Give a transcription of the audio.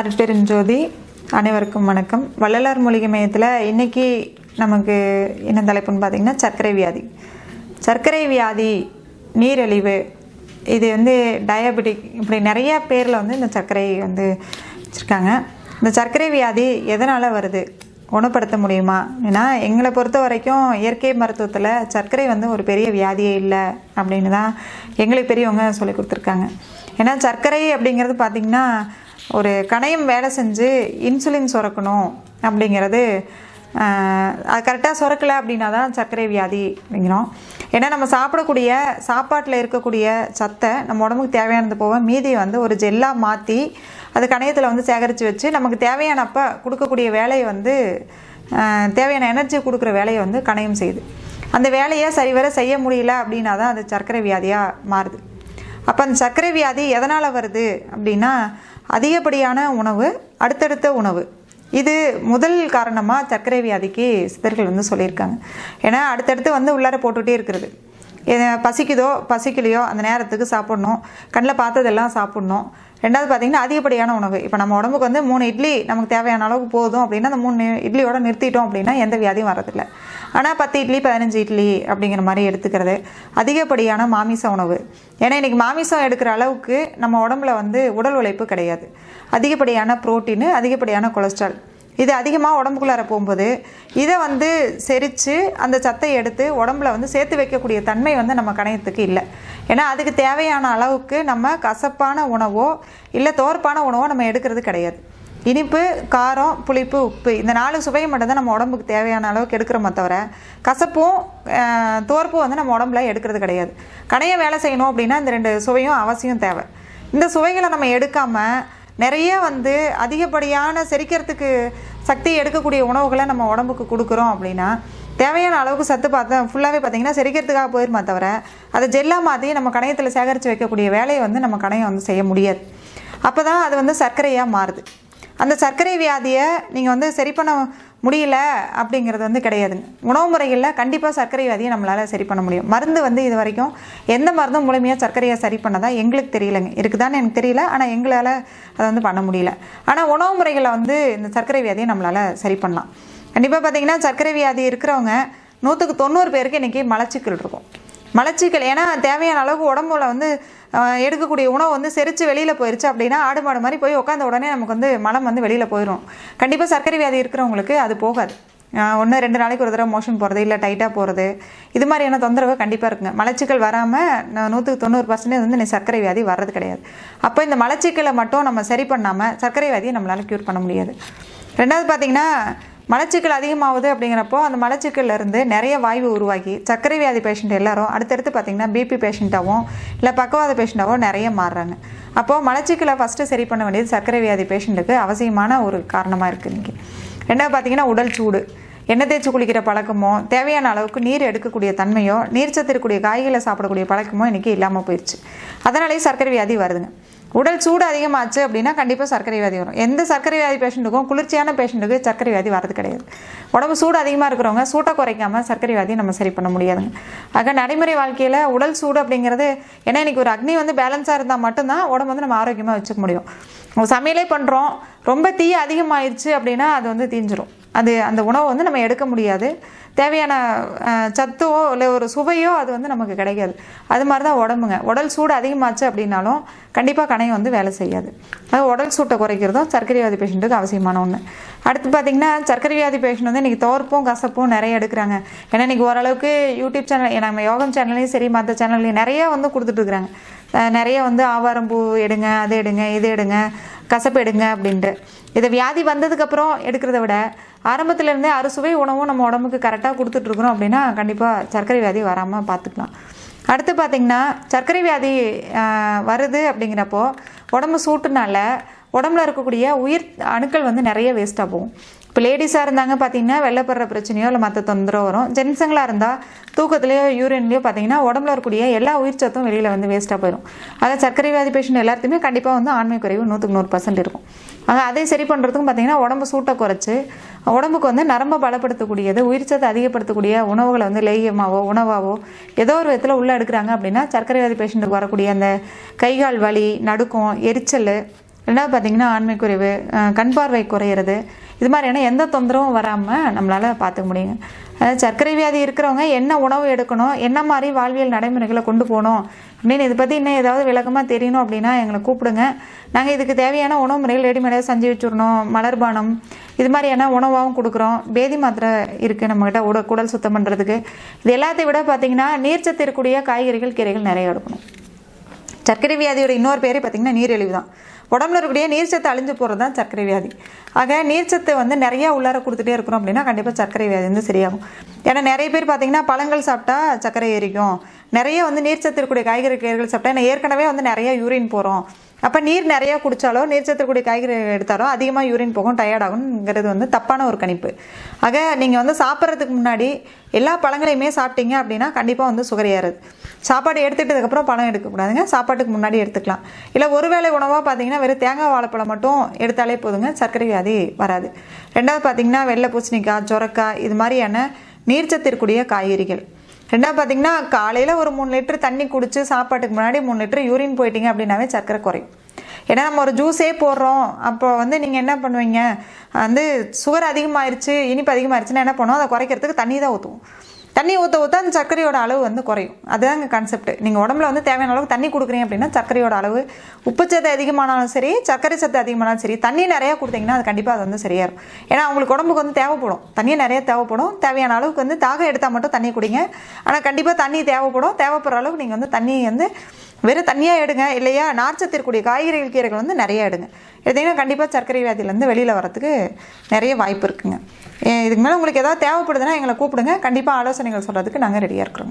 அருட்பெருஞ்சோதி அனைவருக்கும் வணக்கம். வள்ளலார் மூலிகை மையத்தில் இன்னைக்கு நமக்கு என்ன தலைப்புன்னு பார்த்தீங்கன்னா சர்க்கரை வியாதி. சர்க்கரை வியாதி நீரழிவு இது வந்து டயபெட்டிக் இப்படி நிறைய பேரில் வந்து இந்த சர்க்கரை வந்து வச்சுருக்காங்க. இந்த சர்க்கரை வியாதி எதனால் வருது? குணப்படுத்த முடியுமா? ஏன்னா எங்களை பொறுத்த வரைக்கும் இயற்கை மருத்துவத்தில் சர்க்கரை வந்து ஒரு பெரிய வியாதியே இல்லை அப்படின்னு தான் எங்களுக்கு பெரியவங்க சொல்லி கொடுத்துருக்காங்க. ஏன்னா சர்க்கரை அப்படிங்கிறது பார்த்திங்கன்னா ஒரு கணையம் வேலை செஞ்சு இன்சுலின் சுரக்கணும் அப்படிங்கிறது அது கரெக்டாக சுரக்கலை அப்படின்னா தான் சர்க்கரை வியாதி அப்படிங்கிறோம். ஏன்னா நம்ம சாப்பிடக்கூடிய சாப்பாட்டில் இருக்கக்கூடிய சத்தை நம்ம உடம்புக்கு தேவையானது போக மீதி வந்து ஒரு ஜெல்லாக மாற்றி அது கணையத்தில் வந்து சேகரித்து வச்சு நமக்கு தேவையானப்போ கொடுக்கக்கூடிய வேலையை வந்து தேவையான எனர்ஜி கொடுக்குற வேலையை வந்து கணையம் செய்யுது. அந்த வேலையை சரிவர செய்ய முடியல அப்படின்னா தான் அது சர்க்கரை வியாதியாக மாறுது. அப்போ அந்த சர்க்கரை வியாதி எதனால் வருது அப்படின்னா அதிகப்படியான உணவு அடுத்தடுத்த உணவு. இது முதல் காரணமாக சர்க்கரை வியாதிக்கு சித்தர்கள் வந்து சொல்லியிருக்காங்க. ஏன்னா அடுத்தடுத்து வந்து உள்ளார போட்டுகிட்டே இருக்கிறது. பசிக்குதோ பசிக்கலையோ அந்த நேரத்துக்கு சாப்பிட்ணும். கண்ணில் பார்த்ததெல்லாம் சாப்பிட்ணும். ரெண்டாவது பார்த்தீங்கன்னா அதிகப்படியான உணவு. இப்போ நம்ம உடம்புக்கு வந்து மூணு இட்லி நமக்கு தேவையான அளவுக்கு போதும் அப்படின்னா அந்த மூணு இட்லியோட நிறுத்திட்டோம் அப்படின்னா எந்த வியாதியும் வரதில்லை. ஆனால் பத்து இட்லி பதினஞ்சு இட்லி அப்படிங்கிற மாதிரி எடுத்துக்கிறது அதிகப்படியான மாமிச உணவு. ஏன்னா இன்றைக்கி மாமிசம் எடுக்கிற அளவுக்கு நம்ம உடம்புல வந்து உடல் உழைப்பு கிடையாது. அதிகப்படியான புரோட்டீனு அதிகப்படியான கொலஸ்ட்ரால். இது அதிகமாக உடம்புக்குள்ளார போகும்போது இதை வந்து செரித்து அந்த சத்தை எடுத்து உடம்புல வந்து சேர்த்து வைக்கக்கூடிய தன்மை வந்து நம்ம கணையத்துக்கு இல்லை. ஏன்னா அதுக்கு தேவையான அளவுக்கு நம்ம கசப்பான உணவோ இல்லை தோற்பான உணவோ நம்ம எடுக்கிறது கிடையாது. இனிப்பு காரம் புளிப்பு உப்பு இந்த நாலு சுவையை மட்டும்தான் நம்ம உடம்புக்கு தேவையான அளவுக்கு எடுக்கிறோமே தவிர கசப்பும் தோற்பும் வந்து நம்ம உடம்புல எடுக்கிறது கிடையாது. கடையை வேலை செய்யணும் அப்படின்னா இந்த ரெண்டு சுவையும் அவசியம் தேவை. இந்த சுவைகளை நம்ம எடுக்காமல் நிறைய வந்து அதிகப்படியான செரிக்கிறதுக்கு சக்தி எடுக்கக்கூடிய உணவுகளை நம்ம உடம்புக்கு கொடுக்குறோம் அப்படின்னா தேவையான அளவுக்கு சத்து பார்த்தா ஃபுல்லாகவே பார்த்தீங்கன்னா செரிக்கிறதுக்காக போயிருமா தவிர அதை ஜெல்லாக மாற்றி நம்ம கணையத்தில் சேகரித்து வைக்கக்கூடிய வேலையை வந்து நம்ம கணையம் வந்து செய்ய முடியாது. அப்போ தான் அது வந்து சர்க்கரையாக மாறுது. அந்த சர்க்கரை வியாதியை நீங்கள் வந்து சரி பண்ண முடியல அப்படிங்கிறது வந்து கிடையாதுங்க. உணவு முறைகளில் கண்டிப்பாக சர்க்கரை வியாதியை நம்மளால் சரி பண்ண முடியும். மருந்து வந்து இது வரைக்கும் எந்த மருந்தும் மூலமையாக சர்க்கரையை சரி பண்ணதா எங்களுக்கு தெரியலைங்க. இருக்குதான்னு எனக்கு தெரியல. ஆனால் எங்களால் அதை வந்து பண்ண முடியல. ஆனால் உணவு முறைகளில் வந்து இந்த சர்க்கரை வியாதியை நம்மளால் சரி பண்ணலாம். கண்டிப்பாக பார்த்தீங்கன்னா சர்க்கரை வியாதி இருக்கிறவங்க நூற்றுக்கு தொண்ணூறு பேருக்கு இன்றைக்கி மலச்சிக்கல் இருக்கும். மலச்சிக்கல் ஏன்னா தேவையான அளவுக்கு உடம்புல வந்து எடுக்கக்கூடிய உணவு வந்து செரித்து வெளியில் போயிடுச்சு அப்படின்னா ஆடு மாடு மாதிரி போய் உட்காந்த உடனே நமக்கு வந்து மலம் வந்து வெளியில் போயிடும் கண்டிப்பாக சர்க்கரை வியாதி இருக்கிறவங்களுக்கு அது போகாது. ஒன்று ரெண்டு நாளைக்கு ஒரு தடவை மோஷன் போகிறது இல்லை டைட்டாக போகிறது இது மாதிரியான தொந்தரவு கண்டிப்பாக இருக்குங்க. மலச்சிக்கல் வராமல் நூற்றுக்கு தொண்ணூறு பர்சன்டேஜ் வந்து நீ சர்க்கரை வியாதி வர்றது கிடையாது. அப்போ இந்த மலச்சிக்கலை மட்டும் நம்ம சரி பண்ணாமல் சர்க்கரை வியாதியை நம்மளால் க்யூர் பண்ண முடியாது. ரெண்டாவது பார்த்தீங்கன்னா மலச்சிக்கல் அதிகமாகுது அப்படிங்கிறப்போ அந்த மலச்சிக்கல்லேருந்து நிறைய வாய்வு உருவாகி சர்க்கரை வியாதி பேஷண்ட் எல்லாரும் அடுத்தடுத்து பார்த்திங்கன்னா பிபி பேஷண்ட்டாகவும் இல்லை பக்கவாத பேஷண்ட்டாகவும் நிறைய மாறுறாங்க. அப்போது மலச்சிக்கலை ஃபஸ்ட்டு சரி பண்ண வேண்டியது சர்க்கரை வியாதி பேஷண்ட்டுக்கு அவசியமான ஒரு காரணமாக இருக்குது இன்றைக்கி ரெண்டாவது பார்த்தீங்கன்னா உடல் சூடு. எண்ணெய் தேய்ச்சி குளிக்கிற பழக்கமோ தேவையான அளவுக்கு நீர் எடுக்கக்கூடிய தன்மையோ நீர் இருக்கக்கூடிய காய்களை சாப்பிடக்கூடிய பழக்கமோ இன்றைக்கி இல்லாமல் போயிடுச்சு அதனாலேயே சர்க்கரை வியாதி வருதுங்க. உடல் சூடு அதிகமாச்சு அப்படின்னா கண்டிப்பாக சர்க்கரை வியாதி வரும். எந்த சர்க்கரை வியாதி பேஷண்ட்டுக்கும் குளிர்ச்சியான பேஷண்ட்டுக்கு சர்க்கரை வியாதி வரது கிடையாது. உடம்பு சூடு அதிகமாக இருக்கிறவங்க சூட்டை குறைக்காமல் சர்க்கரை வியாதி நம்ம சரி பண்ண முடியாதுங்க. ஆக நடைமுறை வாழ்க்கையில் உடல் சூடு அப்படிங்கிறது ஏன்னா இன்றைக்கி ஒரு அக்னி வந்து பேலன்ஸாக இருந்தால் மட்டும்தான் உடம்பு வந்து நம்ம ஆரோக்கியமாக வச்சுக்க முடியும். சமையலே பண்ணுறோம் ரொம்ப தீ அதிகமாயிருச்சு அப்படின்னா அது வந்து தீஞ்சிரும். அது அந்த உணவை வந்து நம்ம எடுக்க முடியாது. தேவையான சத்தோ இல்லை ஒரு சுவையோ அது வந்து நமக்கு கிடைக்காது. அது மாதிரி தான் உடம்புங்க. உடல் சூடு அதிகமாச்சு அப்படின்னாலும் கண்டிப்பாக கணையம் வந்து வேலை செய்யாது. அது உடல் சூட்டை குறைக்கிறதும் சர்க்கரை வியாதி பேஷண்ட்டுக்கு அவசியமான ஒன்று அடுத்து பார்த்திங்கன்னா சர்க்கரை வியாதி பேஷண்ட் வந்து இன்றைக்கி தோற்பும் கசப்பும் நிறைய எடுக்கிறாங்க. ஏன்னா இன்றைக்கி ஓரளவுக்கு யூடியூப் சேனல் நம்ம யோகம் சேனல்லையும் சரி மற்ற சேனல்லையும் நிறையா வந்து கொடுத்துட்ருக்குறாங்க நிறைய வந்து ஆவாரம்பூ எடுங்க அது எடுங்க இது எடுங்க. கசப்பு எடுங்க அப்படின்ட்டு. இதை வியாதி வந்ததுக்கப்புறம் எடுக்கிறத விட ஆரம்பத்துலேருந்தே அறுசுவை உணவும் நம்ம உடம்புக்கு கரெக்டாக கொடுத்துட்ருக்குறோம் அப்படின்னா கண்டிப்பாக சர்க்கரை வியாதி வராமல் பார்த்துக்கலாம். அடுத்து பார்த்திங்கன்னா சர்க்கரை வியாதி வருது அப்படிங்கிறப்போ உடம்பு சூட்டுனால உடம்புல இருக்கக்கூடிய உயிர் அணுக்கள் வந்து நிறைய வேஸ்ட்டாக போகும். இப்போ லேடிஸாக இருந்தாங்க பார்த்தீங்கன்னா வெள்ளப்படுற பிரச்சனையோ இல்லை மற்ற தொந்தரவு வரும். ஜென்ஸுங்களாக இருந்தால் தூக்கத்துலேயோ யூரின்லேயோ பார்த்தீங்கன்னா உடம்புல இருக்கக்கூடிய எல்லா உயிர் சத்தும் வெளியில் வந்து வேஸ்ட்டாக போயிடும் அதான் சர்க்கரை வியாதி பேஷண்ட் எல்லாத்தையுமே கண்டிப்பாக வந்து ஆண்மை குறைவு நூற்றுக்கு நூறு பர்சன்ட் இருக்கும். ஆனால் அதை சரி பண்ணுறதுக்கும் பார்த்தீங்கன்னா உடம்பு சூட்டை குறைச்சி உடம்புக்கு வந்து நரம்பை பலப்படுத்தக்கூடியது உயிர் சத்து அதிகப்படுத்தக்கூடிய உணவுகளை வந்து லேயமாவோ உணவாவோ ஏதோ ஒரு விதத்தில் உள்ளே எடுக்கிறாங்க அப்படின்னா சர்க்கரை வியாதி பேஷண்ட்டுக்கு வரக்கூடிய அந்த கைகால் வலி நடுக்கம் எரிச்சல் ரெண்டாவது பார்த்தீங்கன்னா ஆண்மை குறைவு கண் பார்வை குறையிறது. இது மாதிரியான எந்த தொந்தரவும் வராமல் நம்மளால் பார்த்துக்க முடியுங்க அதாவது சர்க்கரை வியாதி இருக்கிறவங்க என்ன உணவு எடுக்கணும் என்ன மாதிரி வாழ்வியல் நடைமுறைகளை கொண்டு போகணும் அப்படின்னு இதை பற்றி இன்னும் ஏதாவது விளக்கமாக தெரியணும் அப்படின்னா எங்களை கூப்பிடுங்க. நாங்கள் இதுக்கு தேவையான உணவு முறைகள் ரெடிமேடாக செஞ்சு வச்சுருணும் மலர்பானம் இது மாதிரியான உணவாகவும் கொடுக்குறோம். பேதி மாத்திரை இருக்குது நம்மக்கிட்ட உட குடல் சுத்தம் பண்ணுறதுக்கு இது எல்லாத்தையும் விட பார்த்தீங்கன்னா நீர்ச்சத்து இருக்கக்கூடிய காய்கறிகள் கீரைகள் நிறைய எடுக்கணும். சர்க்கரை வியாதியோட இன்னொரு பேரே பார்த்தீங்கன்னா நீரிழிவு தான். உடம்புல இருக்கக்கூடிய நீர்ச்சத்து அழிஞ்சு போகிறது தான் சர்க்கரை வியாதி. ஆக நீர்ச்சத்து வந்து நிறைய உள்ளார கொடுத்துட்டே இருக்கிறோம் அப்படின்னா கண்டிப்பாக சர்க்கரை வியாதி வந்து சரியாகும். ஏன்னா நிறைய பேர் பார்த்தீங்கன்னா பழங்கள் சாப்பிட்டா சர்க்கரை ஏறிக்கும் நிறைய வந்து நீர்ச்சத்து இருக்கக்கூடிய காய்கறி கீரைகள் சாப்பிட்டா ஏன்னா ஏற்கனவே வந்து நிறைய யூரின் போகிறோம் அப்போ நீர் நிறையா குடித்தாலோ நீர் சத்துக்கூடிய காய்கறி எடுத்தாலோ அதிகமாக யூரின் போகும் டயர்ட் ஆகுங்கிறது வந்து தப்பான ஒரு கணிப்பு. ஆக நீங்கள் வந்து சாப்பிட்றதுக்கு முன்னாடி எல்லா பழங்களையுமே சாப்பிட்டீங்க அப்படின்னா கண்டிப்பாக வந்து சுகர் ஏறுது. சாப்பாடு எடுத்துக்கிட்டதுக்கப்புறம் பழம் எடுக்கக்கூடாதுங்க. சாப்பாட்டுக்கு முன்னாடி எடுத்துக்கலாம். இல்லை ஒருவேளை உணவாக பார்த்தீங்கன்னா வெறும் தேங்காய் வாழைப்பழம் மட்டும் எடுத்தாலே போதுங்க. சர்க்கரை வியாதி வராது. ரெண்டாவது பார்த்தீங்கன்னா வெள்ளை பூசணிக்காய் சொரக்காய் இது மாதிரியான நீர்ச்சத்து இருக்கக்கூடிய காய்கறிகள். ரெண்டாவது பார்த்தீங்கன்னா காலையில் ஒரு மூணு லிட்டர் தண்ணி குடிச்சு சாப்பாட்டுக்கு முன்னாடி மூணு லிட்டர் யூரின் போயிட்டீங்க அப்படின்னாவே சர்க்கரை குறையும். ஏன்னா நம்ம ஒரு ஜூஸே போடுறோம். அப்போ வந்து நீங்கள் என்ன பண்ணுவீங்க? வந்து சுகர் அதிகமாயிருச்சு இனிப்பு அதிகமாயிருச்சுன்னா என்ன பண்ணுவோம்? அதை குறைக்கிறதுக்கு தண்ணி தான் ஊற்றுவோம் தண்ணி ஊற்ற ஊற்ற அந்த சர்க்கரையோட அளவு வந்து குறையும். அதுதாங்க கான்செப்ட் நீங்கள் உடம்புல வந்து தேவையான அளவுக்கு தண்ணி கொடுக்குறீங்க அப்படின்னா சர்க்கரையோட அளவு உப்பு சத்து அதிகமானாலும் சரி சர்க்கரை சத்து அதிகமானாலும் சரி தண்ணி நிறையா கொடுத்தீங்கன்னா அது கண்டிப்பாக அது வந்து சரியாயிரும் ஏன்னா அவங்களுக்கு உடம்புக்கு வந்து தேவைப்படும். தண்ணி நிறைய தேவைப்படும். தேவையான அளவுக்கு வந்து தாகம் எடுத்தால் மட்டும் தண்ணி குடிங்க. ஆனால் கண்டிப்பாக தண்ணி தேவைப்படும். தேவைப்படுற அளவுக்கு நீங்கள் வந்து தண்ணி வந்து வெறும் தண்ணியாக எடுங்க இல்லையா? நார்ச்சத்து இருக்கக்கூடிய காய்கறிகள் கீரைகள் வந்து நிறைய எடுங்க. எடுத்திங்கன்னா கண்டிப்பாக சர்க்கரை வியாதியிலேருந்து வெளியில் வரத்துக்கு நிறைய வாய்ப்பு இருக்குங்க. இதுக்கு மேலே உங்களுக்கு எதாவது தேவைப்படுதுன்னா எங்களை கூப்பிடுங்க. கண்டிப்பாக ஆலோசனைகள் சொல்கிறதுக்கு நாங்கள் ரெடியாக இருக்கிறோம்